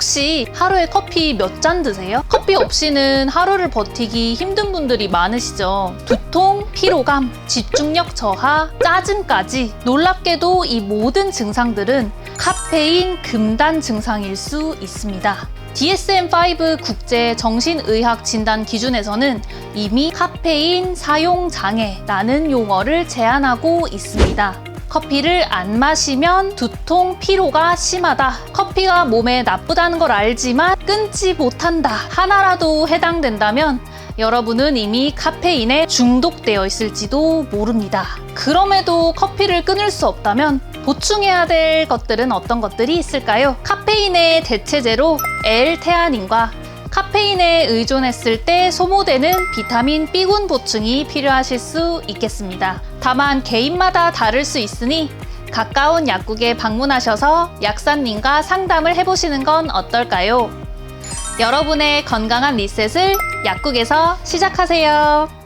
혹시 하루에 커피 몇 잔 드세요? 커피 없이는 하루를 버티기 힘든 분들이 많으시죠. 두통, 피로감, 집중력 저하, 짜증까지 놀랍게도 이 모든 증상들은 카페인 금단 증상일 수 있습니다. DSM-5 국제 정신의학 진단 기준에서는 이미 카페인 사용 장애라는 용어를 제한하고 있습니다. 커피를 안 마시면 두통, 피로가 심하다. 커피가 몸에 나쁘다는 걸 알지만 끊지 못한다. 하나라도 해당된다면 여러분은 이미 카페인에 중독되어 있을지도 모릅니다. 그럼에도 커피를 끊을 수 없다면 보충해야 될 것들은 어떤 것들이 있을까요? 카페인의 대체제로 L테아닌과 카페인에 의존했을 때 소모되는 비타민 B군 보충이 필요하실 수 있겠습니다. 다만 개인마다 다를 수 있으니 가까운 약국에 방문하셔서 약사님과 상담을 해보시는 건 어떨까요? 여러분의 건강한 리셋을 약국에서 시작하세요.